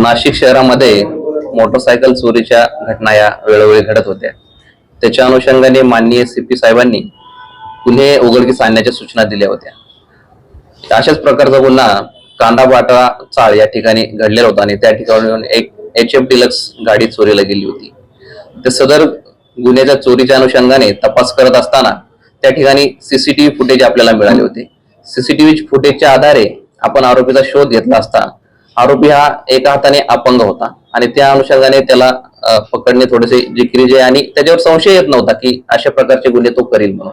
नाशिक शहरामध्ये मोटरसायकल चोरीच्या घटना या वेळोवेळी घडत होत्या. त्याच्या अनुषंगाने माननीय सी पी साहेबांनी गुन्हे उघडकीस आणण्याच्या सूचना दिल्या होत्या. अशाच प्रकारचा गुन्हा कांदा बाटा चाळ या ठिकाणी घडलेला होता आणि त्या ठिकाणी एक एच एफ डिलक्स गाडी चोरीला गेली होती. तर सदर गुन्ह्याच्या चोरीच्या अनुषंगाने तपास करत असताना त्या ठिकाणी सीसीटीव्ही फुटेज आपल्याला मिळाले होते. सीसीटीव्ही फुटेजच्या आधारे आपण आरोपीचा शोध घेतला असता आरोपी हा एका हाताने अपंग होता आणि त्या अनुषंगाने त्याला पकडणे थोडेसे जिकिरीचे आणि त्याच्यावर संशय येत नव्हता की अशा प्रकारचे गुन्हे तो करील म्हणून.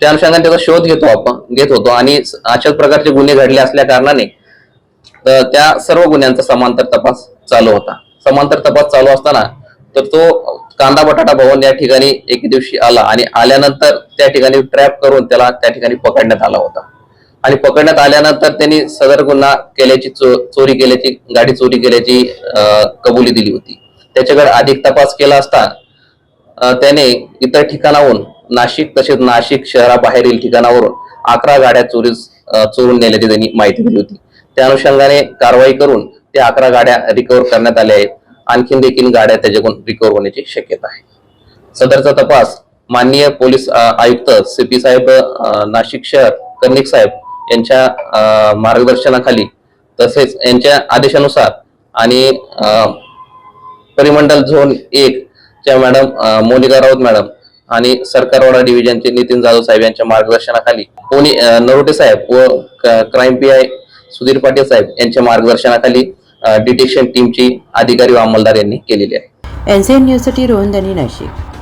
त्या अनुषंगाने त्याचा शोध घेतो आपण घेत होतो आणि अशाच प्रकारचे गुन्हे घडले असल्या कारणाने त्या सर्व गुन्ह्यांचा समांतर तपास चालू होता. समांतर तपास चालू असताना तर तो कांदा बटाटा भवन या ठिकाणी एके दिवशी आला आणि आल्यानंतर त्या ठिकाणी ट्रॅप करून त्याला त्या ठिकाणी पकडण्यात आला होता. आणि पकडण्यात आल्यानंतर त्यांनी सदर गुन्हा केल्याची चो- चोरी केल्याची गाडी चोरी केल्याची कबुली दिली होती. त्याच्याकडे अधिक तपास केला असता त्याने इतर ठिकाणाहून नाशिक तसेच नाशिक शहराबाहेरील ठिकाणावरून अकरा गाड्या चोरीस चोरून नेल्याची त्यांनी माहिती दिली होती. त्या अनुषंगाने कारवाई करून त्या अकरा गाड्या रिकव्हर करण्यात आल्या आहेत. आणखीन देखील गाड्या त्याच्याकडून रिकव्हर होण्याची शक्यता आहे. सदरचा तपास माननीय पोलीस आयुक्त सी पी साहेब नाशिक शहर कर्णिक साहेब यांच्या मार्गदर्शनाखाली तसेच यांच्या आदेशानुसार आणि परिमंडल झोन एक च्या मॅडम मोनिका राऊत मॅडम आणि सरकारवाडा डिव्हिजनचे नितीन जाधव साहेब यांच्या मार्गदर्शनाखाली कोणी नरोटे साहेब व crime P I Sudhir Patil साहेब यांच्या मार्गदर्शनाखाली डिटेक्शन टीमची अधिकारी व अंमलदार यांनी केलेली आहे. एन न्यूजसाठी रोहन नाशिक.